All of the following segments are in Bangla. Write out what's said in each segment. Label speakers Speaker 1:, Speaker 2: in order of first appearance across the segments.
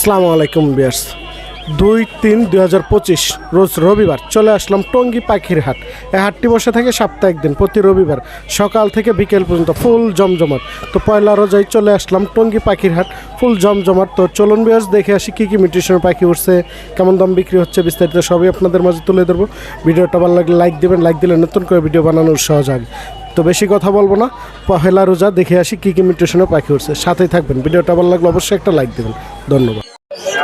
Speaker 1: আসসালামু আলাইকুম বিয়ার্স। দুই তিন দুই হাজার পঁচিশ, রোজ রবিবার চলে আসলাম টঙ্গী পাখির হাট। এই হাটটি বসে থাকে সপ্তাহে একদিন প্রতি রবিবার সকাল থেকে বিকেল পর্যন্ত ফুল জমজমাট। তো পয়লা রোজাই চলে আসলাম টঙ্গী পাখির হাট, ফুল জমজমাট। তো চলুন বিয়ার্স, দেখে আসি কী কী মিউটেশনের পাখি উঠছে, কেমন দাম বিক্রি হচ্ছে বিস্তারিত সবই আপনাদের মাঝে তুলে ধরবো। ভিডিওটা ভালো লাগলে লাইক দেবেন, লাইক দিলে নতুন করে ভিডিও বানানোর সহজ হবে তো বেশি কথা বলব না পহেলা রোজা দেখে আসি কী কী মিউটেশনের পাখি উঠছে, সাথেই থাকবেন। ভিডিওটা ভালো লাগলে অবশ্যই একটা লাইক দেবেন। ধন্যবাদ।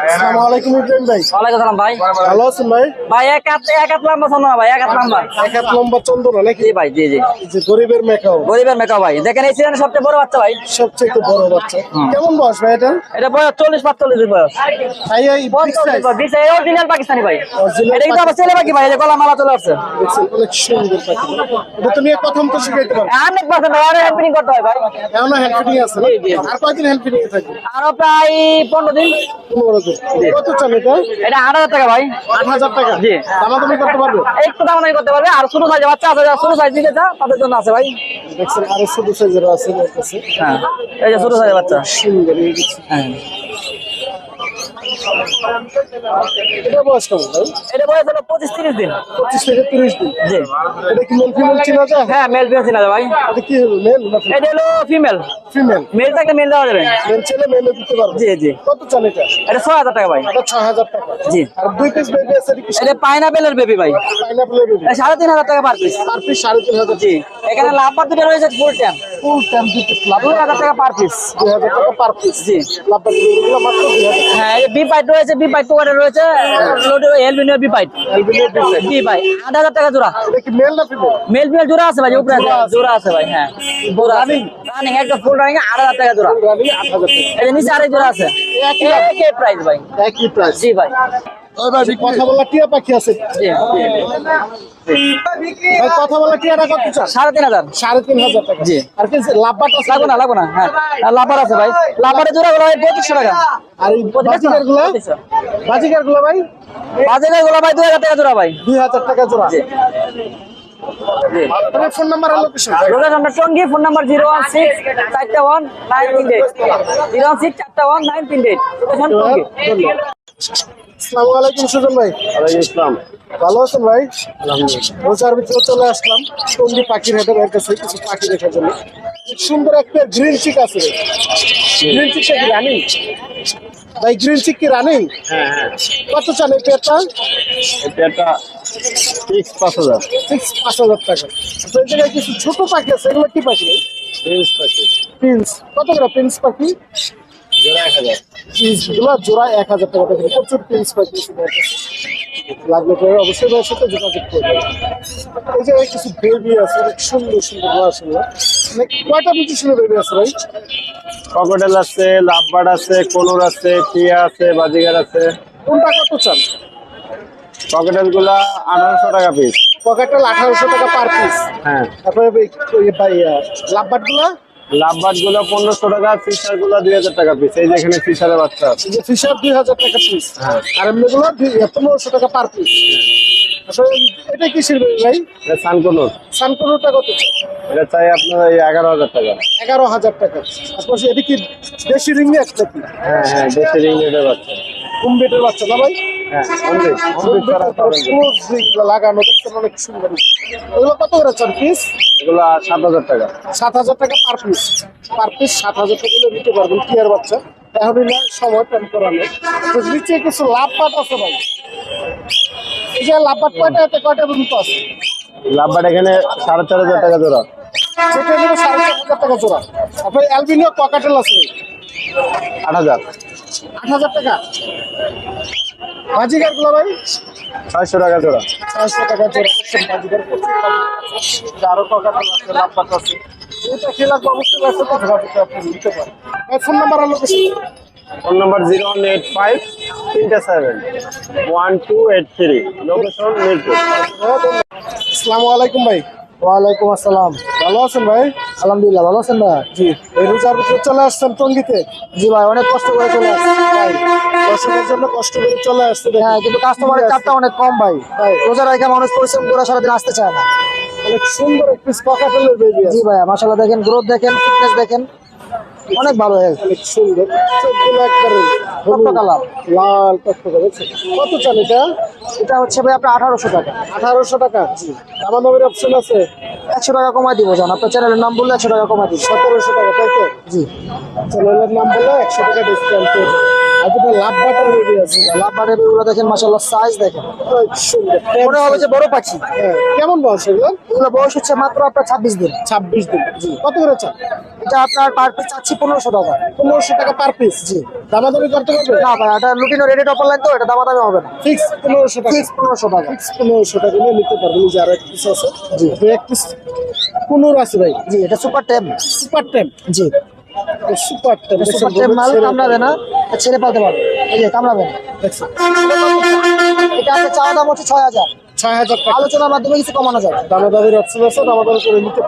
Speaker 1: আসসালামু আলাইকুম ইব্রাহিম ভাই।
Speaker 2: ওয়ালাইকুম সালাম ভাই।
Speaker 1: ভালো আছেন ভাই?
Speaker 2: ভাই এক হাত এক হাত লম্বা ভাই এক হাত লম্বা।
Speaker 1: এক হাত লম্বা চন্দনা নাকি?
Speaker 2: জি ভাই জি জি।
Speaker 1: এই গরিবের মেকাও।
Speaker 2: গরিবের মেকা ভাই। দেখেন এই সিজনে সবচেয়ে বড় বাচ্চা ভাই।
Speaker 1: সবচেয়ে বড় বাচ্চা। কেমন বয়স ভাই এটা?
Speaker 2: এটা বয়স চল্লিশ পাঁচচল্লিশ দিন বয়স।
Speaker 1: ভাই এই
Speaker 2: অরিজিনাল পাকিস্তানি ভাই। এটা কিন্তু আমার ছেলে ভাই এই গলা মালা চলে আসছে।
Speaker 1: দেখছেন, অনেক সুন্দর পাখি। এটা তো প্রথম তো শিখাইতে
Speaker 2: আরও করতে হয় ভাই।
Speaker 1: আছে। আর কয়দিন হ্যান্ড থাকবে?
Speaker 2: আরও প্রায় পনেরো দিন।
Speaker 1: পনেরো দিন। কত চান এটা?
Speaker 2: এটা আট হাজার টাকা ভাই।
Speaker 1: আট হাজার টাকা।
Speaker 2: জি।
Speaker 1: দামাদামি করতে পারবে?
Speaker 2: একটু দাম নাই করতে পারবে। আর ছোট সাইজের বাচ্চা আছে ছোট সাইজ দিতে চা তাদের জন্য আছে ভাই।
Speaker 1: দেখছেন আরও ছোট সাইজের আছে
Speaker 2: হ্যাঁ এই যে ছোট সাইজের বাচ্চা।
Speaker 1: সুন্দর
Speaker 2: হ্যাঁ।
Speaker 1: এটা বয়স কেমন ভাই?
Speaker 2: এটা বয়স হলো পঁচিশ তিরিশ দিন।
Speaker 1: পঁচিশ থেকে তিরিশ দিন।
Speaker 2: জি।
Speaker 1: এটা কি মেল ফিমেল চিনা যায়?
Speaker 2: হ্যাঁ মেল ফিমেল চিনা যায় ভাই।
Speaker 1: এটা কি হলো মেল না
Speaker 2: এটা হলো ফিমেল
Speaker 1: ফিমেল
Speaker 2: মেল থাকলে মেল দেওয়া যাবে।
Speaker 1: মেল ছেলে মেলে দিতে পারবে।
Speaker 2: জি জি।
Speaker 1: কত চান এটা?
Speaker 2: এটা ছয় হাজার টাকা ভাই।
Speaker 1: এটা ছয় হাজার টাকা।
Speaker 2: জি।
Speaker 1: আর দুই পিস বেবি আছে কি
Speaker 2: এটা পাইনাপেলের বেবি ভাই।
Speaker 1: পাইনাপেলের বেবি
Speaker 2: সাড়ে তিন হাজার টাকা পার পিস
Speaker 1: পার পিস সাড়ে তিন হাজার।
Speaker 2: জি। এখানে লাভবার দুটো রয়েছে ফুল ট্যাম
Speaker 1: ফুল টাইম দুই পিস লাভ
Speaker 2: দুই হাজার টাকা পার পিস
Speaker 1: দুই হাজার টাকা পার পিস
Speaker 2: জি।
Speaker 1: লাভ এগুলো মাত্র দুই হাজার
Speaker 2: হ্যাঁ বি পাইট রয়েছে বি পাইট পোকাটে রয়েছে এলবিনিও বি পাইট
Speaker 1: এলবিনিও পিস
Speaker 2: জি ভাই আট হাজার টাকা জোড়া।
Speaker 1: এটা কি মেল না ফিমেল
Speaker 2: মেল ফিমেল জোড়া আছে ভাই উপরে আছে।
Speaker 1: জোড়া আছে।
Speaker 2: জোড়া আছে ভাই হ্যাঁ। জোড়া রানিং রানিং একটা ফুল রানিং আট হাজার টাকা জোড়া।
Speaker 1: রানি আট হাজার টাকা।
Speaker 2: এই যে নিচে আরেক জোড়া আছে।
Speaker 1: একই দাম।
Speaker 2: একই প্রাইস ভাই।
Speaker 1: একই প্রাইস
Speaker 2: জি ভাই।
Speaker 1: কথা বলা টিয়া পাখি আছে। কথা বলা টিয়াটা কত চান?
Speaker 2: সাড়ে তিন হাজার।
Speaker 1: সাড়ে তিন হাজার টাকা।
Speaker 2: জি।
Speaker 1: আর কি লাভবাট আছে
Speaker 2: লাগবো না লাগবো না হ্যাঁ। আছে ভাই। লাভারের জোড়া গুলো ভাই পঁচিশশো টাকা।
Speaker 1: আর বাজিকারগুলো বাজিকারগুলো ভাই?
Speaker 2: বাজেটেরগুলো ভাই দুই হাজার টাকা জোড়া ভাই।
Speaker 1: দুই হাজার টাকা জোড়া।
Speaker 2: জি।
Speaker 1: ফোন নাম্বার আর লোকেশন
Speaker 2: লোকেশন আমরা phone number zero one six চারটা ওয়ান নাইন তিন এইট। জিরো ওয়ান সিক্স চারটা ওয়ান নাইন তিন এইট। লোকেশন টঙ্গি
Speaker 1: আসসালামু আলাইকুম সুজন ভাই।
Speaker 3: ইসলাম
Speaker 1: ভালো আছেন ভাই? রোজার ভিতরে চলে আসলাম টঙ্গি পাখির হেডের এর কাছে কিছু পাখি দেখার জন্য। সুন্দর একটা গ্রিন চিক আছে গ্রিন চিকটা কি রানিং? ভাই গ্রিন চিক কি রানিং?
Speaker 3: হ্যাঁ হ্যাঁ।
Speaker 1: কত চান এই পেয়ারটা?
Speaker 3: একটা ফিক্স পাঁচ হাজার।
Speaker 1: সিক্স পাঁচ হাজার টাকা। তো এই জায়গায় কিছু ছোট পাখি আছে এগুলো কি পাখি?
Speaker 3: ফিক্স পাখি।
Speaker 1: প্রিন্স কত করে প্রিন্স পাখি? প্রিন্স জোড়া এক হাজার টাকা দেখেন প্রচুর এর কাছে। লাগলে পরে অবশ্যই ভাইয়ের সাথে যোগাযোগ করবে। এই যে কিছু বেবি আছে অনেক সুন্দর সুন্দর মাশাআল্লাহ মানে কয়টা মিউটেশনের বেবি আছে ভাই?
Speaker 3: ককটেল আছে লাভবার্ড আছে কোনোর আছে টিয়া আছে বাজিগার আছে।
Speaker 1: কোনটা কত চান?
Speaker 3: ককটেলগুলা আঠারোশো টাকা পিস
Speaker 1: পকেটেল আঠারোশো টাকা পার পিস
Speaker 3: হ্যাঁ।
Speaker 1: তারপরে
Speaker 3: লাভবাটগুলা? লাভবার্ডগুলো পনেরোশো টাকা ফিশারগুলা দুই হাজার টাকা পিস এই যেখানে ফিশারের বাচ্চা আছে।
Speaker 1: ফিশার দুই হাজার টাকা পিস
Speaker 3: হ্যাঁ।
Speaker 1: আর এমনি গুলো পনেরোশো টাকা পার পিস আসলে এটা কিসের ভাই?
Speaker 3: এটা সানকোনোর।
Speaker 1: সানকোনোটা কত?
Speaker 3: এটা চাই আপনার এই এগারো হাজার টাকা।
Speaker 1: এগারো হাজার টাকা। এটা কি দেশি রিংনেট নাকি?
Speaker 3: হ্যাঁ হ্যাঁ দেশের ইংরেজের বাচ্চা।
Speaker 1: কুম্বেটের বাচ্চা না ভাই?
Speaker 3: হ্যাঁ
Speaker 1: লাগানো দেখতে অনেক সুন্দর ওগুলো কত করে পিস
Speaker 3: এগুলো সাত হাজার টাকা।
Speaker 1: সাত হাজার টাকা পার পিস পার পিস সাত হাজার টাকা হলে নিতে পারবেন টিয়ার বাচ্চা? এখনই না সময় প্যান করানো তো নিচে কিছু লাভ পাট আছে ভাই। যে লাভ পাট কয়টা এতে কয়টা পর্যন্ত আছে?
Speaker 3: লাভবার্ড এখানে সাড়ে চার হাজার টাকা জোড়া।
Speaker 1: সেটা সাড়ে চার হাজার টাকা জোড়া। তারপরে অ্যালবিনিও ককাটেল আছে
Speaker 3: আট হাজার।
Speaker 1: আট হাজার টাকা। বাজিকারগুলো ভাই?
Speaker 3: ছয়শো টাকা জোড়া।
Speaker 1: ছয়শো টাকা জোড়া। বাজিকার আরও ককাটেল লাভ আছে। এটা খেলা অবশ্যই ব্যস্ত তো আপনি নিতে পারেন। ফোন নাম্বার আর location
Speaker 3: phone number zero one eight five তিনটে seven one two eight three location Mirpur.
Speaker 1: আসসালামু আলাইকুম ভাই।
Speaker 4: ওয়ালাইকুম আসসালাম।
Speaker 1: ভালো আছেন ভাই?
Speaker 4: আলহামদুলিল্লাহ ভালো আছেন ভাই?
Speaker 1: জি। এই রোজার ভিতরে চলে আসছেন টঙ্গিতে?
Speaker 4: জি ভাই অনেক কষ্ট করে চলে আসছেন
Speaker 1: ভাই। দর্শকের জন্য কষ্ট করে চলে আসছে
Speaker 4: হ্যাঁ কিন্তু কাস্টমারের চাপটা অনেক কম ভাই।
Speaker 1: ভাই।
Speaker 4: রোজা রেখে মানুষ পরিশ্রম করে সারাদিন আসতে চায় না।
Speaker 1: অনেক সুন্দর একটি ককাটেলের বেবি
Speaker 4: জি ভাই মাসাল্লাহ দেখেন গ্রোথ দেখেন ফিটনেস দেখেন। অনেক ভালো
Speaker 1: অনেক সুন্দর। চোখগুলো একবারে
Speaker 4: টকটক কালার
Speaker 1: লাল টকটকে কত চাল এটা?
Speaker 4: এটা হচ্ছে ভাই আপনার আঠারোশো টাকা।
Speaker 1: আঠারোশো টাকা? দামের অপশন আছে?
Speaker 4: একশো টাকা দিব জান। আপনার চ্যানেলের নাম বললে একশো টাকা দিব।
Speaker 1: সতেরোশো টাকা তাই তো?
Speaker 4: জি।
Speaker 1: চ্যানেলের নাম বললে একশো টাকা ডিসকাউন্ট পেয়ে আর দুটো লাভ বাটার রেডি আছে
Speaker 4: লাভ বাটের এগুলো দেখেন মাসাল্লাহ সাইজ দেখেন।
Speaker 1: সুন্দর।
Speaker 4: মনে হবে যে বড় পাখি।
Speaker 1: হ্যাঁ, কেমন বয়স এগুলো?
Speaker 4: এগুলো বয়স হচ্ছে মাত্র আপনার ছাব্বিশ দিন।
Speaker 1: ছাব্বিশ দিন। কত করে চান?
Speaker 4: এটা আপনার পার পিস চাচ্ছি পনেরোশো টাকা।
Speaker 1: পনেরোশো টাকা পার পিস জি। দামাদামি করতে পারবে
Speaker 4: না ভাই এটা লুটিনো রেডি টপার লাইন তো এটা দামাদামি হবে না।
Speaker 1: ফিক্স পনেরোশো টাকা।
Speaker 4: ফিক্স পনেরোশো টাকা।
Speaker 1: ফিক্স পনেরোশো টাকা নিয়ে নিতে পারবেন। যে আরও এক পিস আছে।
Speaker 4: জি।
Speaker 1: দুই এক পিস পনেরো আছে ভাই।
Speaker 4: জি এটা সুপার টেম
Speaker 1: সুপার টেম
Speaker 4: জি।
Speaker 1: সুপার টেম
Speaker 4: সুপার টেম মাল কামড়াবে না। ছেড়ে পালতে পারবে। এই যে কামড়াবে না
Speaker 1: দেখছেন
Speaker 4: এটা আপনার চাওয়া দাম হচ্ছে ছয় হাজার।
Speaker 1: ছয় হাজার টাকা।
Speaker 4: আলোচনার মাধ্যমে কিছু কমানো যাবে
Speaker 1: দামাদামির অপশন আছে দামাদামি করে নিতে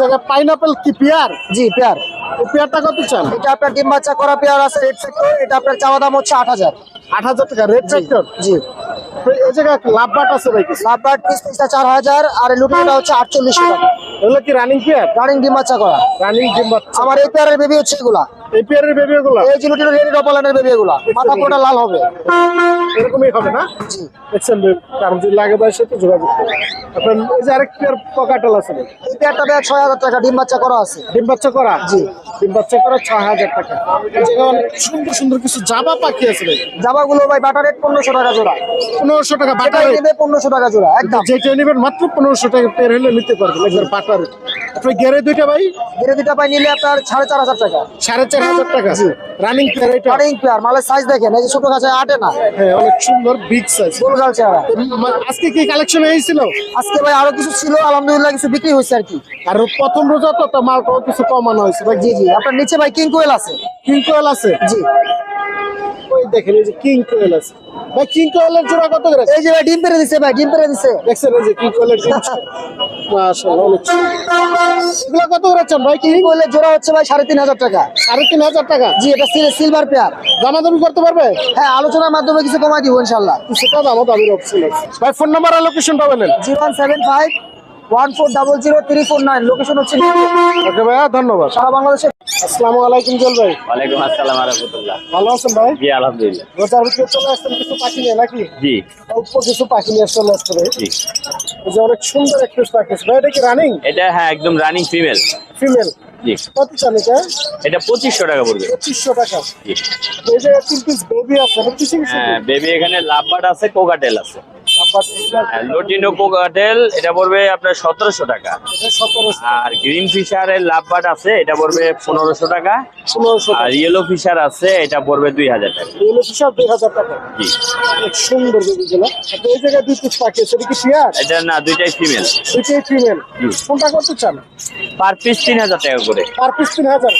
Speaker 1: জায়গায় পাইনাপেল কি পেয়ার
Speaker 4: জি পেয়ার
Speaker 1: পেয়ারটা কত চান?
Speaker 4: এটা আপনার ডিম বাচ্চা করা পেয়ার আছে রেড সেক্টর এটা আপনার চাওয়া দাম হচ্ছে আট হাজার।
Speaker 1: আট হাজার টাকা রেড সেক্টর
Speaker 4: জি।
Speaker 1: এই জায়গায় লাভ বাট আছে ভাই কিছু
Speaker 4: লাভবার্ড পিস পিসটা চার হাজার আর হচ্ছে আটচল্লিশশো টাকা।
Speaker 1: এগুলো কি রানিং পেয়ার
Speaker 4: রানিং ডিম বাচ্চা করা।
Speaker 1: রানিং ডিম বাচ্চা।
Speaker 4: আমার এই পেয়ারের বেবি হচ্ছে এগুলা।
Speaker 1: এই পেয়ারের বেবি গুলো
Speaker 4: এই যে লুটিনো রেড ডবলানের বেবি এগুলা মাথা লাল হবে।
Speaker 1: এরকমই হবে না?
Speaker 4: জি।
Speaker 1: কারণ যদি লাগে সাথে যোগাযোগ করুন আপনার এই যে আরেক পেয়ার পকাটাল আছে
Speaker 4: এই পেয়ারটা দেয় ছয় হাজার টাকা ডিম বাচ্চা করা আছে।
Speaker 1: ডিম বাচ্চা করা?
Speaker 4: জি।
Speaker 1: ডিম বাচ্চা করা ছয় হাজার টাকা। সুন্দর সুন্দর কিছু জাবা পাখি আছে ভাই
Speaker 4: জামাগুলো ভাই বাটা রেট পনেরোশো টাকা জোড়া।
Speaker 1: পনেরোশো টাকা বাটার
Speaker 4: নেবে পনেরোশো টাকা জোড়া একদম।
Speaker 1: যেটা নেবেন মাত্র পনেরোশো টাকা পেয়ার হলে নিতে পারবেন একবার বাটার আপনার গেরে দুইটা ভাই?
Speaker 4: গেরে দুটা পাই নিলে আপনার সাড়ে চার হাজার টাকা।
Speaker 1: সাড়ে চার হাজার টাকা রানিং পেয়ার এটা।
Speaker 4: রানিং পেয়ার মালের সাইজ দেখেন এই যে ছোট গাছে আটে না।
Speaker 1: হ্যাঁ অনেক সুন্দর বিগ সাইজ
Speaker 4: গোলগাল চেহারা
Speaker 1: আজকে কি কালেকশন হয়েছিল?
Speaker 4: আজকে ভাই আরও কিছু ছিল আলহামদুলিল্লাহ কিছু বিক্রি হয়েছে আর কি।
Speaker 1: আর প্রথম রোজা তো তো মালটাও কিছু কমানো হয়েছে। ভাই
Speaker 4: জি জি। আপনার নিচে ভাই কিং কোয়েল আছে।
Speaker 1: কিং কোয়েল আছে?
Speaker 4: জি।
Speaker 1: দেখেন এই যে কিং কোয়েল আছে। ভাই কিং কোয়েলের জোড়া কত করে?
Speaker 4: এই যে ভাই ডিম পেরে দিছে ভাই ডিম পেরে দিছে।
Speaker 1: দেখছেন এই যে কিং কোয়েলের ডিম মাশাআল্লাহ অনেক এগুলো কত করে চান ভাই কিং
Speaker 4: কোয়েলের জোড়া হচ্ছে ভাই টাকা।
Speaker 1: টাকা?
Speaker 4: জি এটা সিলভার পেয়ার
Speaker 1: দামাদামি করতে পারবে?
Speaker 4: হ্যাঁ আলোচনার মাধ্যমে কিছু কমাই দিব ইনশাল্লাহ
Speaker 1: কিছুটা দামাদামির অপশন আছে। ভাই ফোন নাম্বার আর লোকেশনটা বলেন।
Speaker 4: Zero one four double zero three four nine. Location হচ্ছে
Speaker 1: ওকে ভাইয়া ধন্যবাদ।
Speaker 4: সারা বাংলাদেশে।
Speaker 1: আসসালামু আলাইকুম জল ভাই।
Speaker 5: ওয়ালাইকুম আসসালাম রহমতুল্লাহ
Speaker 1: ভালো আছেন ভাই?
Speaker 5: জি আলহামদুলিল্লাহ।
Speaker 1: রোজার ভিতরে চলে আসছেন কিছু পাখি নিয়ে নাকি?
Speaker 5: জি।
Speaker 1: অল্প কিছু পাখি নিয়ে চলে আসতে ভাই।
Speaker 5: জি।
Speaker 1: যে অনেক সুন্দর একটা পাখি ভাই এটা কি রানিং
Speaker 5: এটা হ্যাঁ একদম রানিং ফিমেল
Speaker 1: ফিমেল
Speaker 5: জি।
Speaker 1: কত চান এটা?
Speaker 5: এটা পঁচিশশো টাকা পড়বে।
Speaker 1: পঁচিশশো টাকা।
Speaker 5: জি।
Speaker 1: এই যে তিন পিস বেবি আছে
Speaker 5: হ্যাঁ বেবি এখানে লাভবাট আছে কোকাটেল আছে। লোটিনো কোকাটেল এটা পড়বে আপনার সতেরোশো টাকা। আর গ্রিন ফিশারের লাভবাট আছে এটা পড়বে পনেরোশো টাকা।
Speaker 1: পনেরোশো
Speaker 5: আর ইয়েলো ফিশার আছে এটা পড়বে দুই হাজার টাকা।
Speaker 1: এগুলো হিসাব দুই হাজার টাকা।
Speaker 5: জি।
Speaker 1: সুন্দর বেবি এই জায়গায় দুই পিস পাখি আছে কি
Speaker 5: এটা না দুইটাই ফিমেল
Speaker 1: দুইটাই ফিমেল কোনটা করতে চান?
Speaker 5: পার পিস তিন হাজার টাকা করে।
Speaker 1: পার পিস তিন হাজার।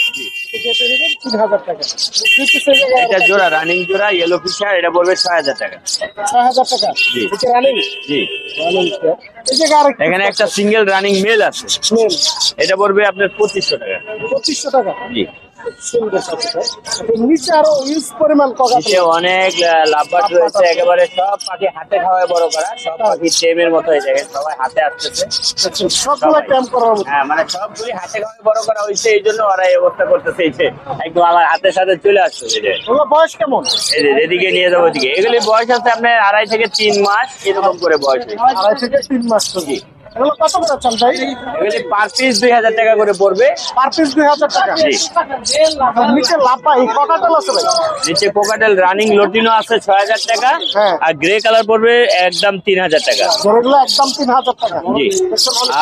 Speaker 1: এটা
Speaker 5: জোড়া রানিং জোড়া ইয়েলো ফিশার এটা পড়বে ছয় হাজার টাকা।
Speaker 1: ছয় হাজার টাকা
Speaker 5: জি।
Speaker 1: রানিং
Speaker 5: জি।
Speaker 1: রানিং এই জায়গায় আরেক
Speaker 5: এখানে একটা সিঙ্গেল রানিং মেল আছে। এটা পড়বে আপনার পঁচিশশো টাকা।
Speaker 1: পঁচিশশো টাকা।
Speaker 5: জি।
Speaker 1: সুন্দর পাখিটা নিচে আরও ইউজ পরিমাণ
Speaker 5: নিচে অনেক লাভবাট রয়েছে একেবারে সব পাখি হাতে খাওয়ায় বড় করা সব পাখি টেমের মতো হয়ে যায় সবাই হাতে আসতেছে।
Speaker 1: সবগুলো ক্যাম্প করার মতো।
Speaker 5: হ্যাঁ মানে সবগুলি হাতে খাওয়ায় বড় করা হয়েছে এই জন্য ওরা এই অবস্থা করতেছে এই যে একদম আমার হাতের সাথে চলে আসছে এই যে।
Speaker 1: বয়স কেমন?
Speaker 5: এই যে এদিকে নিয়ে যাব ওদিকে। এগুলি বয়স আছে আপনার আড়াই থেকে তিন মাস এরকম করে বয়স
Speaker 1: আড়াই থেকে তিন মাস চলবে এগুলো কত করে চান ভাই?
Speaker 5: এগুলি পার পিস দুই হাজার টাকা করে পড়বে।
Speaker 1: পার পিস দুই হাজার টাকা।
Speaker 5: জি।
Speaker 1: আর নিচে লাপা এই ককাটেল আছে ভাই?
Speaker 5: নিচে কোকাটেল রানিং লটিনো আছে ছয় হাজার টাকা।
Speaker 1: হ্যাঁ।
Speaker 5: আর গ্রে কালার পড়বে একদম টাকা।
Speaker 1: একদম
Speaker 5: জি।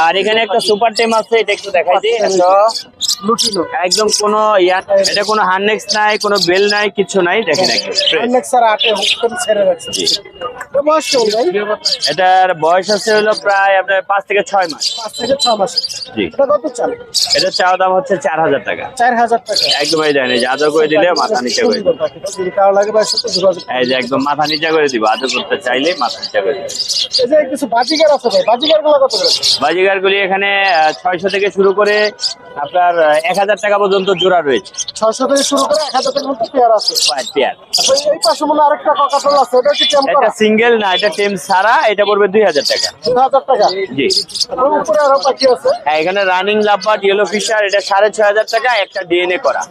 Speaker 5: আর এখানে একটা সুপার টেম আছে এটা একটু দেখাই দিই।
Speaker 1: লুটিনো
Speaker 5: একদম কোনো ইয়া এটা কোনো হার্নেক্স নাই কোনো বেল নাই কিছু নাই দেখেন এটার বয়স আছে হলো প্রায় আপনার পাঁচ থেকে ছয় মাস।
Speaker 1: পাঁচ থেকে ছ মাস।
Speaker 5: জি।
Speaker 1: এটা কত চান
Speaker 5: এটা চাওয়া দাম হচ্ছে চার হাজার টাকা।
Speaker 1: চার হাজার টাকা।
Speaker 5: একদম এই দেন এই আদর করে দিলে মাথা নিচে করে
Speaker 1: সুন্দর
Speaker 5: দিবে
Speaker 1: কারও লাগে ভাই সাথে যোগাযোগ
Speaker 5: এই যে একদম মাথা নিচে করে দিব। আদর করতে চাইলে মাথা নিচে করে দিবে।
Speaker 1: এই যে কিছু বাজিকার আছে ভাই বাজিকারগুলো কত করে?
Speaker 5: বাজিগার গুলি এখানে ছয়শো থেকে শুরু করে আপনার এক হাজার টাকা পর্যন্ত জোড়া রয়েছে।
Speaker 1: ছয়শো থেকে শুরু করে এক হাজার টাকার মতো পেয়ার আছে।
Speaker 5: পেয়ার।
Speaker 1: এই পাশে মনে আরেকটা ককাটেল আছে এটা কি কেমন
Speaker 5: এটা সিঙ্গেল না এটা টেম ছাড়া এটা পড়বে দুই হাজার টাকা।
Speaker 1: দুই হাজার টাকা?
Speaker 5: জি। হ্যাঁ এখানে রানিং লাভবার্ড ইয়েলো ফিশার এটা সাড়ে ছয় হাজার টাকা একটা ডিএনএ করা।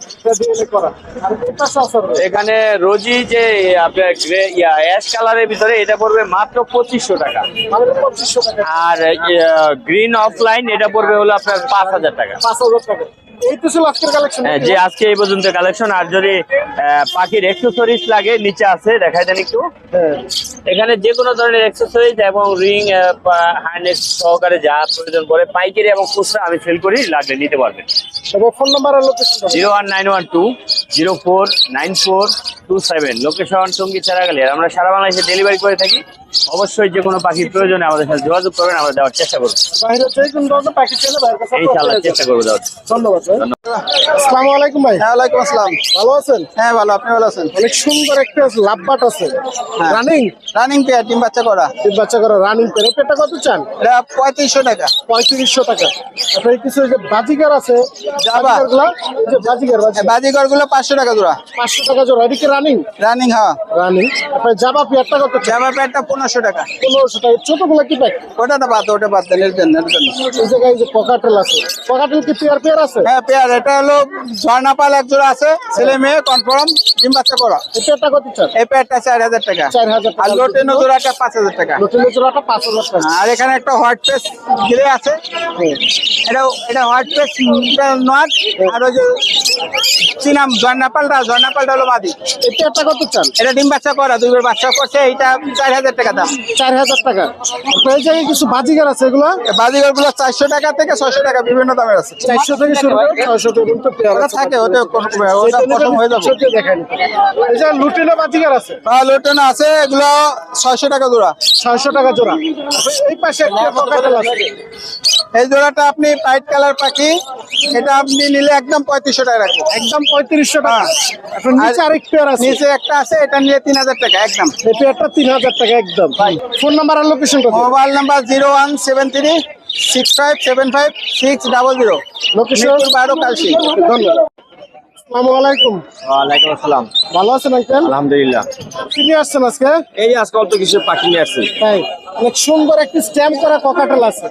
Speaker 5: এখানে রোজি যে আপনার অ্যাশ কালারের ভিতরে এটা পড়বে মাত্র পঁচিশশো টাকা। আর গ্রিন অফলাইন এটা পড়বে হলো আপনার পাঁচ হাজার টাকা। হ্যাঁ, যে আজকে এই পর্যন্ত কালেকশন আর যদি পাখির এক্সেসরিজ লাগে নিচে আছে দেখাই দেন একটু। এখানে যে কোনো ধরনের এক্সেসরিজ এবং রিং হার্নেস সহকারে যা প্রয়োজন পড়ে পাইকারি এবং খুচরা আমি সেল করি লাগলে নিতে পারবেন।
Speaker 1: তবে ফোন নাম্বার আর location
Speaker 5: zero one nine one two zero four nine four two seven location সংগীত চারাগালি আমরা সারা বাংলাদেশে ডেলিভারি করে থাকি। অবশ্যই যে কোনো পাখির প্রয়োজনে আমাদের সাথে যোগাযোগ করবেন আমরা দেওয়ার চেষ্টা করব।
Speaker 1: বাইরে যে কোনো ধরনের পাখি ছিল বাইরের কাছে
Speaker 5: এই চালার চেষ্টা করব দেওয়ার।
Speaker 1: ধন্যবাদ আসসালামু আলাইকুম ভাই।
Speaker 6: ওয়ালাইকুম আসসালাম।
Speaker 1: ভালো আছেন?
Speaker 6: হ্যাঁ ভালো আপনি ভালো আছেন?
Speaker 1: অনেক সুন্দর একটা লাভবাট আছে।
Speaker 6: হ্যাঁ।
Speaker 1: রানিং
Speaker 6: রানিং পেয়ার ডিম বাচ্চা করা।
Speaker 1: তিন বাচ্চা করে রানিং পেরে পেটা কত চান?
Speaker 6: এটা পঁয়ত্রিশশো টাকা।
Speaker 1: পঁয়ত্রিশশো টাকা। আপনার কিছু যে বাজিগার আছে
Speaker 6: জাবা।
Speaker 1: বাজিগার
Speaker 6: বাজিগার। গুলো পাঁচশো টাকা জোড়া।
Speaker 1: পাঁচশো টাকা জোড়া। এটা কি রানিং
Speaker 6: রানিং হ্যাঁ।
Speaker 1: রানিং আপনার জাবা পেয়ারটা কত
Speaker 6: জামা প্যান্টটা পনেরোশো টাকা।
Speaker 1: পনেরোশো টাকা। ছোটগুলো কি প্যাক
Speaker 6: ওটাটা বাদ ওটা বাদ দেন এর জন্য
Speaker 1: এই জায়গায় যে পকাটেল আছে। পকাটেল কি পেয়ার পেয়ার আছে?
Speaker 6: হ্যাঁ পেয়ার এটা হলো ঝর্ণাপাল এক জোড়া আছে ছেলে মেয়ে কনফার্ম ডিম বাচ্চা করা।
Speaker 1: এই পেয়ারটা কত চান?
Speaker 6: এই পেয়ারটা চার হাজার টাকা।
Speaker 1: চার হাজার
Speaker 6: লোটেনো জোড়াটা পাঁচ হাজার টাকা।
Speaker 1: নতুন জোড়াটা পাঁচ হাজার টাকা।
Speaker 6: আর এখানে একটা হোয়াইট পেস গ্রে আছে। এটা এটা হোয়াইট পেস নট আর ওই যে চিনাম ঝর্ণাপালটা ঝর্ণাপালটা হলো মাদি
Speaker 1: এই পেয়ারটা কত চান
Speaker 6: এটা ডিম বাচ্চা করা দুইবার বাচ্চা করছে এইটা চার হাজার টাকা দাম।
Speaker 1: চার হাজার টাকা। আপনার এই জায়গায় কিছু বাজিগার আছে এগুলো?
Speaker 6: বাজিগরগুলো চারশো টাকা থেকে ছয়শো টাকা বিভিন্ন দামের আছে।
Speaker 1: চারশো থেকে শুরু করে ছয়শো আছে।
Speaker 6: থাকে ওটা কোনো ওটা পছন্দ হয়ে যাবে।
Speaker 1: দেখেন। এই যে লুটিনো বাজিগার আছে।
Speaker 6: আর লোটন আছে এগুলো ছয়শো টাকা জোড়া।
Speaker 1: ছয়শো টাকা জোড়া। এই পাশে
Speaker 6: এই জোড়াটা আপনি হোয়াইট কালার পাখি এটা আপনি নিলে একদম পঁয়ত্রিশশো টাকা রাখবেন
Speaker 1: একদম পঁয়ত্রিশশো টাকা। এখন নিচে
Speaker 6: আর-
Speaker 1: আরেক পেয়ার আছে।
Speaker 6: নিচে একটা আছে এটা নিলে তিন হাজার টাকা একদম।
Speaker 1: এই পেয়ারটা তিন হাজার টাকা একদম। ফোন নাম্বার আর location
Speaker 6: mobile number zero one seven three six five seven five six double zero
Speaker 1: location
Speaker 6: বারো কালসি
Speaker 1: ধন্যবাদ। আসসালামু আলাইকুম।
Speaker 5: ওয়ালাইকুম আসসালাম।
Speaker 1: ভালো আছেন আঙ্কেল?
Speaker 5: আলহামদুলিল্লাহ।
Speaker 1: কি নিয়ে আসছেন আজকে?
Speaker 5: এই আজকে অল্প কিছু পাখি নিয়ে আসছি।
Speaker 1: তাই অনেক সুন্দর একটি স্ট্যাম্প করা ককাটেল আছে।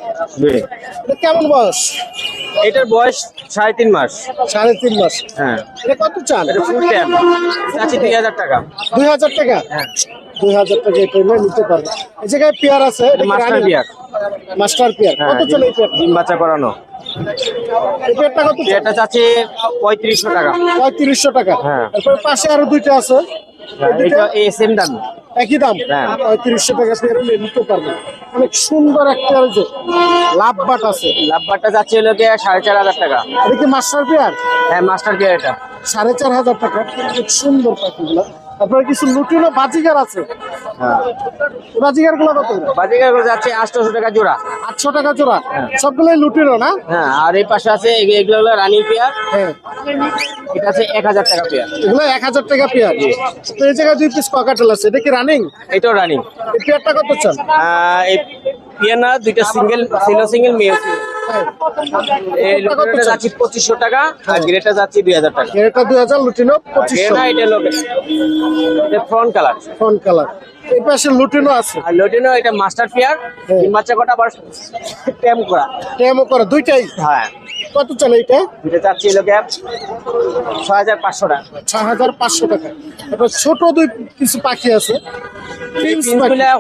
Speaker 1: কেমন বয়স?
Speaker 5: এটার বয়স সাড়ে তিন মাস।
Speaker 1: সাড়ে তিন মাস।
Speaker 5: হ্যাঁ।
Speaker 1: এটা কত চান?
Speaker 5: এটা ফুল ট্যাম চাচ্ছি দুই হাজার টাকা।
Speaker 1: দুই হাজার টাকা? দুই হাজার টাকা নিতে পারবে। এই জায়গায় পেয়ার আছে
Speaker 5: মাস্টার
Speaker 1: রানিং?
Speaker 5: বিয়ার
Speaker 1: মাস্টার পেয়ার। কত চলে এই পেয়ার
Speaker 5: ডিম বাচ্চা করানো।
Speaker 1: পেয়ারটা কত চান?
Speaker 5: এটা চাচ্ছি পঁয়ত্রিশশো টাকা।
Speaker 1: পঁয়ত্রিশশো টাকা।
Speaker 5: হ্যাঁ।
Speaker 1: তারপরে পাশে আরও দুইটা আছে।
Speaker 5: এটা এই সেম দাম।
Speaker 1: একই দাম?
Speaker 5: হ্যাঁ।
Speaker 1: পঁয়ত্রিশশো টাকা নিতে পারবে। অনেক সুন্দর একটা ওই যে লাভ আছে।
Speaker 5: লাভবারটা যাচ্ছে হলো গিয়ে সাড়ে চার হাজার টাকা।
Speaker 1: এটা কি মাস্টার পেয়ার
Speaker 5: হ্যাঁ মাস্টার এটা।
Speaker 1: সাড়ে চার হাজার টাকা। সুন্দর পাখিগুলো। তারপরে কিছু লুটিনো বাজিগার আছে? বাজিগারগুলো কত?
Speaker 5: বাজিকার করে যাচ্ছে আটশোশো টাকা জোড়া।
Speaker 1: আটশো টাকা জোড়া। সবগুলোই লুটিনো না?
Speaker 5: হ্যাঁ আর এই পাশে আছে এগ- এগুলো হলো রানিং পেয়ার।
Speaker 1: হ্যাঁ।
Speaker 5: এটা আছে এক হাজার টাকা পেয়ার।
Speaker 1: এগুলো এক হাজার টাকা পেয়ার। তো এই জায়গায় দুই পিস ককাটেল আছে এটা কি রানিং
Speaker 5: এটাও রানিং
Speaker 1: এই পেয়ারটা কত চান?
Speaker 5: এই না দুইটা সিঙ্গেল ছিল সিঙ্গেল মেয়ে
Speaker 1: হ্যাঁ।
Speaker 5: এই? যাচ্ছে পঁচিশশো টাকা আর গ্রেটা যাচ্ছি দুই হাজার টাকা।
Speaker 1: এটা দুই হাজার লুটিনো পঁচিশশো।
Speaker 5: এটা লোকে এটা ফ্রন্ট কালার
Speaker 1: ফ্রন্ট কালার এই পাশে লুটিনো আছে।
Speaker 5: আর লোটেনো এটা মাস্টার পেয়ার
Speaker 1: হ্যাঁ।
Speaker 5: বাচ্চা কটা আবার ট্যাম করা।
Speaker 1: টেমো করে দুইটাই।
Speaker 5: হ্যাঁ।
Speaker 1: কত চান এইটা
Speaker 5: এটা চাচ্ছি লোকে ছয় হাজার পাঁচশো টাকা।
Speaker 1: ছয় হাজার পাঁচশো টাকা। তারপর ছোট দুই কিছু পাখি আছে।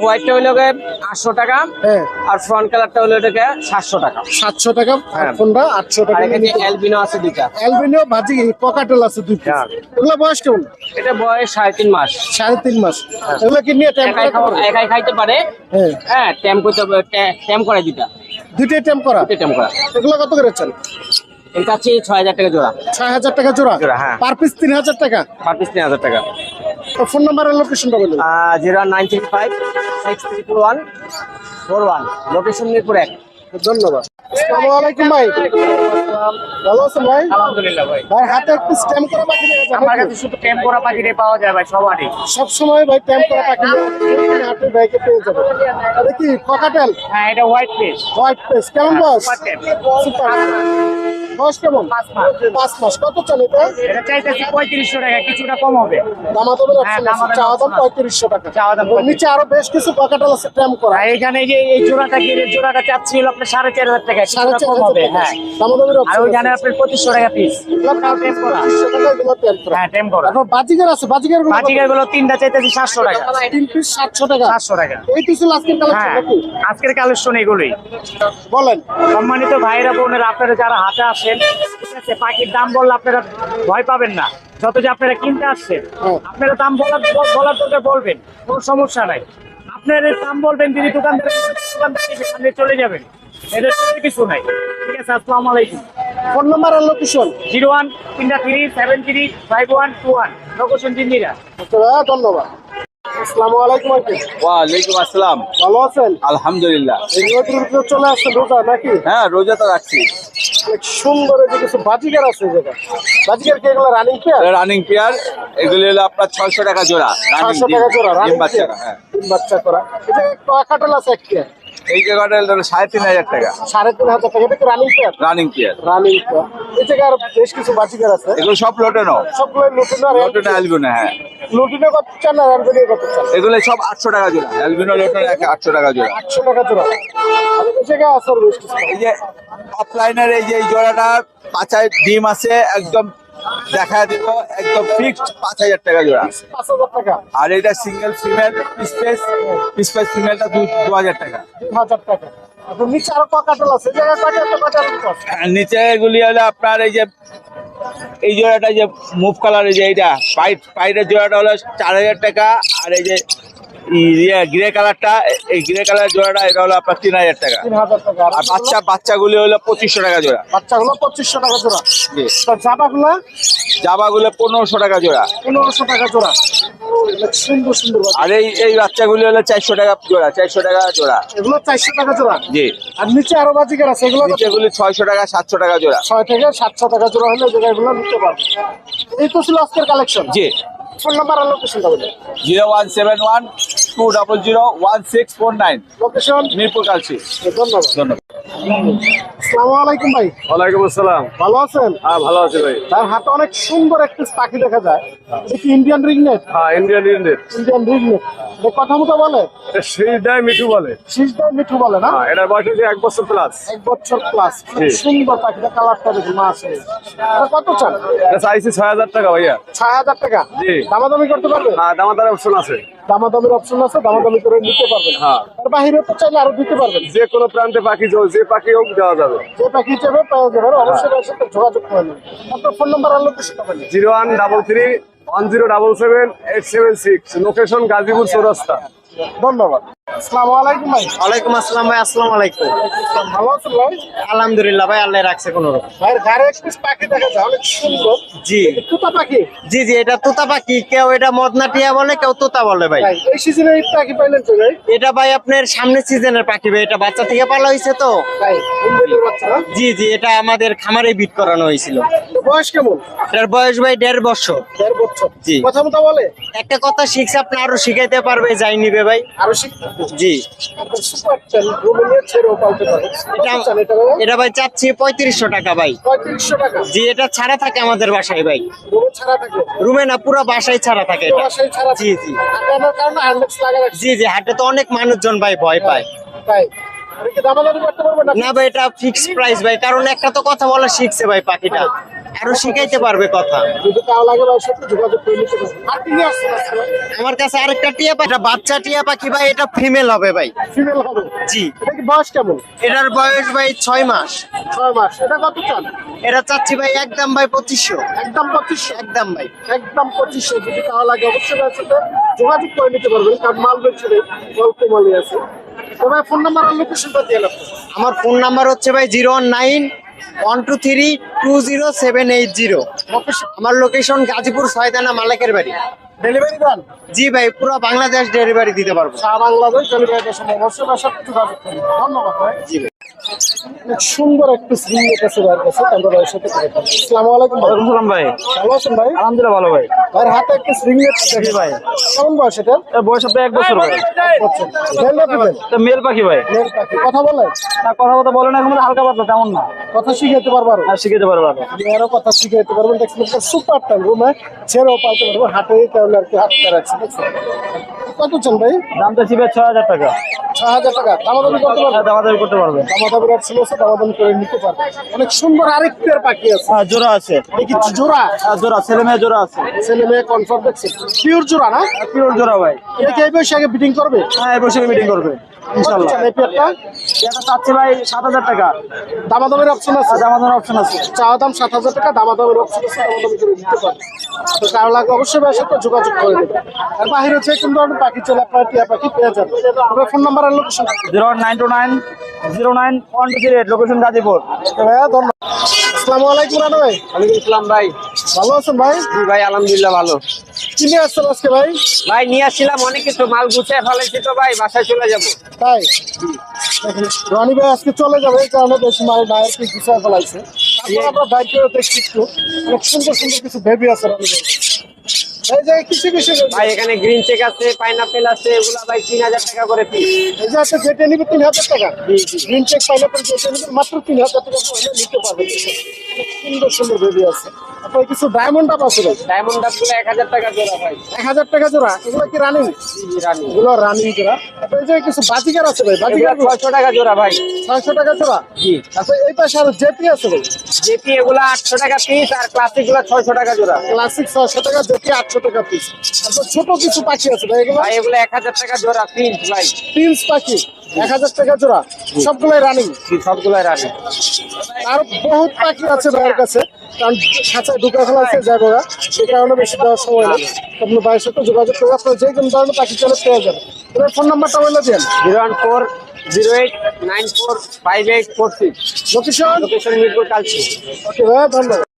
Speaker 5: হোয়াইটটা গিয়ে আটশো টাকা
Speaker 1: হ্যাঁ।
Speaker 5: আর ফ্রন্ট কালারটা হলো এটাকে সাতশো টাকা।
Speaker 1: সাতশো টাকা
Speaker 5: হ্যাঁ।
Speaker 1: ফোনটা আটশো টাকা।
Speaker 5: অ্যালবিনো আছে দুইটা।
Speaker 1: অ্যালবিনিও ভাজি পকাটেল আছে দুই পিস
Speaker 5: হ্যাঁ।
Speaker 1: এগুলো বয়স কেমন?
Speaker 5: এটা বয়স সাড়ে তিন মাস।
Speaker 1: সাড়ে তিন মাস। এগুলো কি নিয়ে
Speaker 5: একাই খাইতে পারে।
Speaker 1: হ্যাঁ।
Speaker 5: ট্যাম করতে ট্যাম করা দুইটা।
Speaker 1: দুইটাই এটিএম করা?
Speaker 5: দুইটা ট্যাম করা।
Speaker 1: এগুলো কত করেছেন
Speaker 5: এটা আছে ছয় হাজার টাকা জোড়া।
Speaker 1: ছয় হাজার টাকা জোড়া?
Speaker 5: জোড়া, হ্যাঁ।
Speaker 1: পার পিস তিন হাজার টাকা?
Speaker 5: পার পিস তিন হাজার টাকা।
Speaker 1: তো ফোন নাম্বার আর লোকেশনটা বলুন
Speaker 5: zero nine three five six three two one four one location Mirpur এক।
Speaker 1: ধন্যবাদ। আসসালামু আলাইকুম ভাই। ভালো আছেন ভাই?
Speaker 5: আলহামদুলিল্লাহ ভাই।
Speaker 1: ভাই হাতে একটু স্ট্যাম্প করা পাখি
Speaker 5: আমার কাছে শুধু করা পাখিটাই পাওয়া যায় ভাই সবারই।
Speaker 1: সব সময় ভাই স্ট্যাম্প করা পাখি নিয়ে আসবেন, পেয়ে যাবেন। এটা কি ককাটেল
Speaker 5: হ্যাঁ এটা হোয়াইট ফিস
Speaker 1: হোয়াইট পেস কেমন বস
Speaker 5: সুপার
Speaker 1: বয়স কেমন?
Speaker 2: পাঁচ মাস।
Speaker 1: পাঁচ মাস। কত চান এটা?
Speaker 2: এটা চাইতেছি পঁয়ত্রিশশো টাকা কিছুটা কম হবে। হ্যাঁ,
Speaker 1: অপশন আছে চাওয়া দাম পঁয়ত্রিশশো টাকা।
Speaker 2: চাওয়া দাম
Speaker 1: নিচে আরও বেশ কিছু পকেটাল আছে করা।
Speaker 2: এখানে যে এই জোড়াটা কি জোড়াটা চাচ্ছি হলো আপনার সাড়ে চার হাজার টাকা
Speaker 1: সাড়ে
Speaker 2: কিছুটা
Speaker 1: চার হাজার
Speaker 2: হ্যাঁ।
Speaker 1: দামাদামের
Speaker 2: আর ওইখানে আপনার পঁচিশশো টাকা পিস টেম করা।
Speaker 1: পঁচিশশো টাকা এগুলো ট্যাম করা।
Speaker 2: টেম করা।
Speaker 1: এখন বাজিগার আছে বাজিগার
Speaker 2: বাজিকারগুলো তিনটা চাইতেছি সাতশো টাকা।
Speaker 1: তিন পিস সাতশো টাকা।
Speaker 2: সাতশো টাকা।
Speaker 1: এই তো ছিল আজকের কালেকশন
Speaker 2: হ্যাঁ আজকের কালেকশন এগুলোই।
Speaker 1: বলেন।
Speaker 2: সম্মানিত ভাইরা বোনেরা আপনারা যারা হাতে আসেন ঠিক আছে পাখির দাম বললে আপনারা ভয় পাবেন না। যত যে আপনারা কিনতে আসছেন
Speaker 1: হ্যাঁ।
Speaker 2: আপনারা দাম বলার বলার দরকার বলবেন কোনো সমস্যা নাই। আপনারা দাম বলবেন তিনি দোকানদার দোকান থেকে চলে যাবেন। এদের কিছু নাই। ঠিক আছে আসসালামু আলাইকুম।
Speaker 1: ফোন নাম্বার আর লোকেশন
Speaker 2: জিরো ওয়ান তিনটা three seven three five one two one. Location
Speaker 1: ধন্যবাদ। আসসালামু আলাইকুম আঙ্কেল
Speaker 6: ওয়ালাইকুম আসসালাম।
Speaker 1: ভালো আছেন?
Speaker 6: আলহামদুলিল্লাহ।
Speaker 1: এই রোদের ভিতরে চলে আসছে রোজা নাকি?
Speaker 6: হ্যাঁ রোজা তো রাখছি।
Speaker 1: সুন্দর এই যে কিছু বাজিগার আছে যেটা বাজিগার কি এগুলো রানিং পেয়ার
Speaker 6: রানিং পেয়ার এগুলি হলো আপনার ছয়শো টাকা জোড়া।
Speaker 1: ছয়শো টাকা জোড়া
Speaker 6: ডিম
Speaker 1: রানিং
Speaker 6: বাচ্চা হ্যাঁ।
Speaker 1: বাচ্চা করা। এটা কাটাল আছে এক পেয়ার
Speaker 6: এই জায়গাটা সাড়ে তিন হাজার টাকা।
Speaker 1: সাড়ে তিন হাজার টাকা। এটা কি running pair
Speaker 6: running pair
Speaker 1: running pair এই জায়গায় আর বেশ কিছু বাজিগার আছে।
Speaker 6: এগুলো সব লোটেনো।
Speaker 1: সবগুলো নতুন আর
Speaker 6: লোটেনো অ্যালবিনো হ্যাঁ।
Speaker 1: লুটিনে কত চান আর অ্যালবেনিয়া কত চান?
Speaker 6: এগুলো সব আটশো টাকা জোড়া। অ্যালবিনো লোটেনো আটশো টাকা জোড়া।
Speaker 1: আটশো টাকা জোড়া। এই
Speaker 6: যে অফলাইনের এই যে এই জোড়াটা পাঁচায় ডিম আছে একদম দেখা দিব একদম ফিক্সড পাঁচ হাজার টাকা জোড়া
Speaker 1: টাকা।
Speaker 6: আর এটা সিঙ্গেল ফিমেল পিসপেস পিসপেস ফিমেলটা দু হাজার টাকা।
Speaker 1: টাকা। নিচে আরও কাটাল আছে? আছে?
Speaker 6: এগুলি হলো আপনার এই যে এই জোড়াটা যে মুভ কালার এই যে এইটা পাইট পাইটের জোড়াটা হলো চার হাজার টাকা আর এই যে গ্রে কালারটা এই গ্রে কালার জোড়াটা এটা হলো আপনার তিন হাজার টাকা। আর বাচ্চা বাচ্চাগুলি? হলো পঁচিশশো টাকা জোড়া।
Speaker 1: বাচ্চাগুলো পঁচিশশো টাকা জোড়া।
Speaker 6: জি।
Speaker 1: তো জামাগুলো?
Speaker 6: জামাগুলো পনেরোশো টাকা জোড়া।
Speaker 1: পনেরোশো টাকা জোড়া। সুন্দর সুন্দর
Speaker 6: আর এই এই বাচ্চাগুলি হলো চারশো টাকা জোড়া চারশো টাকা জোড়া।
Speaker 1: এগুলো চারশো টাকা জোড়া?
Speaker 6: জি।
Speaker 1: আর নিচে আরও বাজিকার আছে এগুলো?
Speaker 6: নিচেগুলি ছয়শো টাকা সাতশো টাকা জোড়া।
Speaker 1: ছয় থেকে সাতশো টাকা জোড়া হলে জায়গাগুলো নিতে পারবে। এই তো ছিল আজকের কালেকশন
Speaker 6: জি।
Speaker 1: ফোন নাম্বার আর লোকেশনটা বলুন।
Speaker 6: Zero one seven one two double zero one six four nine.
Speaker 1: Location
Speaker 6: Mirpur Kalshi.
Speaker 1: ধন্যবাদ।
Speaker 6: ধন্যবাদ।
Speaker 1: আসসালামু আলাইকুম ভাই।
Speaker 3: ওয়ালাইকুম আসসালাম।
Speaker 1: ভালো আছেন?
Speaker 3: হ্যাঁ ভালো আছি ভাই।
Speaker 1: তার হাতে অনেক সুন্দর একটা পাখি দেখা যায়। এটা কি ইন্ডিয়ান রিগনেট
Speaker 3: হ্যাঁ ইন্ডিয়ান ইন্ডিয়ান
Speaker 1: ইন্ডিয়ান রিগনেট এটা কথা মতো বলে?
Speaker 3: মিঠু বলে।
Speaker 1: শীষদার মিঠু বলে না?
Speaker 3: হ্যাঁ এটার বয়স হচ্ছে এক বছর প্লাস
Speaker 1: এক বছর প্লাস সুন্দর পাখিটা কালারটা দেখি মা আছে এটা কত চান?
Speaker 3: এটা চাইছি ছয় হাজার টাকা ভাইয়া।
Speaker 1: ছয় হাজার টাকা?
Speaker 3: জি।
Speaker 1: দামাদামি করতে পারবে?
Speaker 3: হ্যাঁ দামাদার অপশন আছে।
Speaker 1: দামাদামির অপশন আছে দামাদামি করে নিতে পারবেন।
Speaker 3: হ্যাঁ।
Speaker 1: আর বাহিরে তো চাইলে আরও দিতে পারবেন।
Speaker 3: যে কোনো প্রান্তে পাখি যে- যে পাখি হোক দেওয়া যাবে।
Speaker 1: যে পাখি যাবে পাওয়া যাবে। অবশ্যই তার সাথে যোগাযোগ করে নেবেন। আপনার ফোন নাম্বার আর
Speaker 3: zero one double three one zero double seven eight seven six. Location Gazipur Chowrasta.
Speaker 1: ধন্যবাদ। আসসালামু আলাইকুম ভাই।
Speaker 7: ওয়ালাইকুম আসসালাম ভাই আসসালামু আলাইকুম।
Speaker 1: ভালো আছেন ভাই?
Speaker 7: আলহামদুলিল্লাহ ভাই আল্লাহ রাখছে কোনো রকম।
Speaker 1: ভাইয়ের ঘরে এক পাখি দেখা যায় অনেক সুন্দর।
Speaker 7: জি।
Speaker 1: তুতা পাখি?
Speaker 7: জি জি এটা তোতা পাখি। কেউ এটা মদনা বলে কেউ তোতা বলে ভাই।
Speaker 1: ভাই এই সিজনে এই পাখি পাইলেন তো ভাই
Speaker 7: এটা ভাই আপনার সামনের সিজনের পাখি ভাই এটা বাচ্চা থেকে পালা হয়েছে তো।
Speaker 1: ভাই?
Speaker 7: জি জি এটা আমাদের খামারে বিট করানো হয়েছিল
Speaker 1: বয়স কেমন?
Speaker 7: এটার বয়স ভাই দেড় বছর।
Speaker 1: দেড় বছর।
Speaker 7: জি।
Speaker 1: কথা বলে?
Speaker 7: একটা কথা শিখছে আপনি আরও শিখাইতে পারবে যাই নিবে ভাই?
Speaker 1: আরও
Speaker 7: জি। এটা
Speaker 1: ভাই?
Speaker 7: চাচ্ছি পঁয়ত্রিশশো টাকা ভাই। জি এটা ছাড়া থাকে আমাদের বাসায় ভাই।
Speaker 1: রুমে
Speaker 7: না পুরো বাসায় ছাড়া থাকে জি জি। জি জি হাটে তো অনেক মানুষজন ভাই ভয় পায়।
Speaker 1: না
Speaker 7: না ভাই এটা ফিক্স প্রাইস ভাই কারণ একটা তো কথা বলা শিখছে ভাই পাখিটা। আরও শিখাইতে পারবে কথা। আমার কাছে আরেকটা টিয়া পাখি বাচ্চা টিয়া পাখি ভাই এটা ফিমেল হবে ভাই।
Speaker 1: ফিমেল হবে?
Speaker 7: জি।
Speaker 1: বয়স কেমন?
Speaker 7: এটার বয়স ভাই ছয় মাস।
Speaker 1: ছয় মাস। এটা কত চান
Speaker 7: এটা চাচ্ছি ভাই একদম ভাই পঁচিশশো।
Speaker 1: একদম পঁচিশশো?
Speaker 7: একদম ভাই।
Speaker 1: একদম পঁচিশশো। যদি তাও লাগে অবশ্যই সাথে যোগাযোগ করে নিতে পারবেন কারণ মাল নেই অল্প মালই আছে। ফোন নাম্বার আর লোকেশনটা দিয়ে
Speaker 7: আমার ফোন নাম্বার হচ্ছে ভাই zero one nine one two three two zero seven eight zero আমার লোকেশন গাজীপুর সয়দানা মালেকের বাড়ি।
Speaker 1: ডেলিভারি দেন
Speaker 7: জি ভাই পুরো বাংলাদেশ ডেলিভারি দিতে পারব।
Speaker 1: সারা বাংলাদেশ ডেলিভারি অবশ্যই ধন্যবাদ ভাই।
Speaker 7: জি
Speaker 1: সুন্দর একটা সিঙ্গের কাছে বাইর কাছে আমরা ভাইয়ের সাথে কথা। আসসালামু আলাইকুম ভাই।
Speaker 6: সালাম ভাই।
Speaker 1: ভালো আছেন ভাই?
Speaker 6: আলহামদুলিল্লাহ ভালো ভাই।
Speaker 1: ভাইয়ের হাতে একটা দেখি ভাই। কেমন বয়স এটা?
Speaker 6: বয়স আপনার এক বছর ভাই।
Speaker 1: মেল না
Speaker 6: তো মেল পাখি ভাই।
Speaker 1: মেল পাখি। কথা বলে
Speaker 6: না কথা কথা বলে না এখন হালকা পাতলা তেমন না।
Speaker 1: কথা শিখাইতে পারব
Speaker 6: আরও। পারব আপনি।
Speaker 1: আরও কথা শিখাইতে পারবেন দেখছেন সুপার টাইম রুমে ছেড়েও পালতে পারব। হাটে তাহলে আর কি হাতটা রাখছে কত চান ভাই?
Speaker 6: দাম তো ছিবে ছয় হাজার টাকা।
Speaker 1: ছ হাজার টাকা। দামাদামি করতে পারবেন?
Speaker 6: হ্যাঁ দামাদামি করতে
Speaker 1: করে নিতে পারবে। অনেক সুন্দর আরেকটি পাখি আছে।
Speaker 6: হ্যাঁ জোড়া আছে।
Speaker 1: কি জোড়া?
Speaker 6: হ্যাঁ জোড়া ছেলে মেয়ে জোড়া আছে।
Speaker 1: ছেলে মেয়ে কনফার্ম দেখছে। পিওর জোড়া না?
Speaker 6: পিওর জোড়া ভাই।
Speaker 1: এটা কি এই বয়সে আগে বিটিং করবে?
Speaker 6: হ্যাঁ এই বছর মিটিং করবে। ইনশাল্লাহ
Speaker 1: চান এই পেয়ারটা
Speaker 6: এটা চাচ্ছি ভাই সাত হাজার টাকা।
Speaker 1: দামাদামের অপশন আছে?
Speaker 6: দামাদামি অপশন আছে।
Speaker 1: চাওয়া দাম সাত হাজার টাকা দামাদামের অপশন আছে দামাদামি করে তো কারও অবশ্যই ভাইয়ের সাথে যোগাযোগ করে আর বাহিরে যে কোন ধরনের পাখি চলে আপনার টিয়া পাখি পেয়ে যাবে আপনার ফোন নাম্বার আর location
Speaker 6: zero nine two nine zero nine one two three eight location Gazipur.
Speaker 1: ভাইয়া ধন্যবাদ। আসসালামু আলাইকুম রানা ভাই।
Speaker 8: ওয়ালাইকুম আসসালাম ভাই।
Speaker 1: ভালো আছেন ভাই?
Speaker 8: জি ভাই আলহামদুলিল্লাহ ভালো।
Speaker 1: কি নিয়ে আসছেন আজকে ভাই?
Speaker 8: ভাই নিয়ে আসছিলাম অনেক কিছু মাল গুছিয়ে ফেলেছি তো ভাই বাসায় চলে যাব।
Speaker 1: তাই? রনি ভাই আজকে চলে যাবে এই কারণে বেশি মাল গুছায় ফেলাইছে। আমরা বাইকে দেখছি একটু। অনেক সুন্দর সুন্দর কিছু বেবি আছে রনি ভাই। কিছু কিছু।
Speaker 8: ভাই এখানে গ্রিন চেক আছে পাইনাপেল আছে এগুলা ভাই তিন হাজার টাকা করে পিস
Speaker 1: এই যে একটা যেটা নিবে তিন হাজার টাকা। গ্রিন চেক পাইনাপেল যেটা নিবে মাত্র তিন হাজার টাকা নিতে সুন্দর সুন্দর বেবি আছে। তারপরে কিছু ডায়মন্ড আপ আছে ভাই?
Speaker 8: ডায়মন্ড ডাবগুলো এক হাজার টাকা জোড়া ভাই।
Speaker 1: এক হাজার টাকা জোড়া। এগুলো কি রানিং
Speaker 8: রানি
Speaker 1: এগুলো রানিং জোড়া। তারপরে যে কিছু বাজিকার আছে ভাই? বাজিকার
Speaker 8: ছয়শো টাকা জোড়া ভাই।
Speaker 1: ছয়শো টাকা জোড়া?
Speaker 8: জি।
Speaker 1: তারপরে এই পাশে আরও জেপি আছে ভাই?
Speaker 8: জেপি এগুলা আটশো টাকা পিস আর ক্লাসিকগুলা ছয়শো টাকা জোড়া।
Speaker 1: ক্লাসিক ছয়শো টাকা জেপি আটশো টাকা পিস তারপর ছোট কিছু পাখি আছে ভাই এগুলো?
Speaker 8: এগুলো এক হাজার টাকা জোড়া পিস ভাই।
Speaker 1: পিন্স পাখি এক হাজার টাকা জোড়া সবগুলোই রানিং
Speaker 8: সবগুলাই রানি
Speaker 1: আর বহুত পাখি আছে ভাইয়ের কাছে কারণ খাঁচায় ঢুকে ফেলা আছে যাব না সে কারণে বেশি দেওয়ার সময় নেই। আপনার ভাইয়ের সাথে যোগাযোগ করে আপনার যে কোনো ধরনের পাখি চলে পেয়ে যাবেন। এবার ফোন নাম্বারটা বলে দেন।
Speaker 8: Zero one four zero eight nine four five eight four six.
Speaker 1: Location
Speaker 8: location Mirpur Kalshi.
Speaker 1: Okay ভাইয়া ধন্যবাদ।